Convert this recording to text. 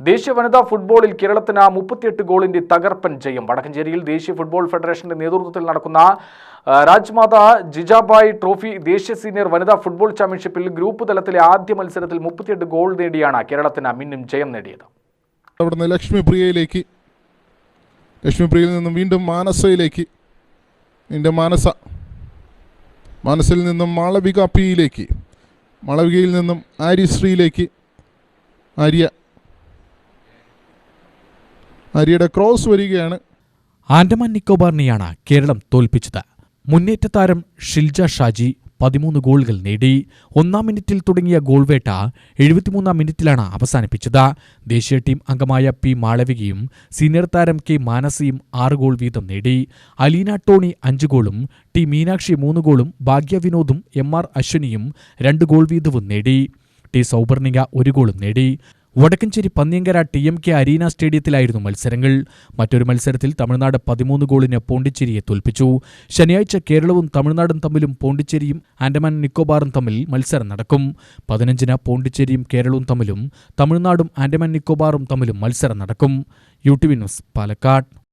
ദേശീയ വനിതാ ഫുട്ബോളിൽ കേരളത്തിന് മുപ്പത്തിയെട്ട് ഗോളിന്റെ തകർപ്പൻ ജയം. വടക്കഞ്ചേരിയിൽ ദേശീയ ഫുട്ബോൾ ഫെഡറേഷന്റെ നേതൃത്വത്തിൽ നടക്കുന്ന രാജ്മാത ജിജാബായ് ട്രോഫി ദേശീയ സീനിയർ വനിതാ ഫുട്ബോൾ ചാമ്പ്യൻഷിപ്പിൽ ഗ്രൂപ്പ് തലത്തിലെ ആദ്യ മത്സരത്തിൽ മുപ്പത്തിയെട്ട് ഗോൾ നേടിയാണ് കേരളത്തിന് മിന്നും ജയം നേടിയത്. ലക്ഷ്മിപ്രിയയിലേക്ക് ലക്ഷ്മിപ്രിയയിൽ നിന്നും വീണ്ടും മാനസയിലേക്ക് എന്റെ മാനസ മാനസയിൽ നിന്നും മാളവിക പിയിലേക്ക് മാളവികയിൽ നിന്നും ആര്യശ്രീയിലേക്ക് ആര്യ ആര്യയുടെ ക്രോസ് വരികയാണ്. ആൻഡമാൻ നിക്കോബാറിനെയാണ് കേരളം തോൽപ്പിച്ചത്. മുന്നേറ്റ താരം ഷിൽജ ഷാജി പതിമൂന്ന് ഗോളുകൾ നേടി. ഒന്നാം മിനിറ്റിൽ തുടങ്ങിയ ഗോൾവേട്ട എഴുപത്തിമൂന്നാം മിനിറ്റിലാണ് അവസാനിപ്പിച്ചത്. ദേശീയ ടീം അംഗമായ പി മാളവികയും സീനിയർ താരം കെ മാനസിയും ആറ് ഗോൾ വീതം നേടി. അലീന ടോണി അഞ്ച് ഗോളും ടി മീനാക്ഷി മൂന്ന് ഗോളും ഭാഗ്യ വിനോദും എം ആർ അശ്വനിയും രണ്ട് ഗോൾ വീതവും നേടി. ടി സൗപർണിക ഒരു ഗോളും നേടി. Vadakkanchery Panniyankara T M K arena സ്റ്റേഡിയത്തിലായിരുന്നു മത്സരങ്ങൾ. മറ്റൊരു മത്സരത്തിൽ തമിഴ്നാട് പതിമൂന്ന് ഗോളിന് പോണ്ടിച്ചേരിയെ തോൽപ്പിച്ചു. ശനിയാഴ്ച കേരളവും തമിഴ്നാടും തമ്മിലും പോണ്ടിച്ചേരിയും ആൻഡമാൻ നിക്കോബാറും തമ്മിൽ മത്സരം നടക്കും. പതിനഞ്ചിന് പോണ്ടിച്ചേരിയും കേരളവും തമ്മിലും തമിഴ്നാടും ആൻഡമാൻ നിക്കോബാറും തമ്മിലും മത്സരം നടക്കും. U T V news Palakkad.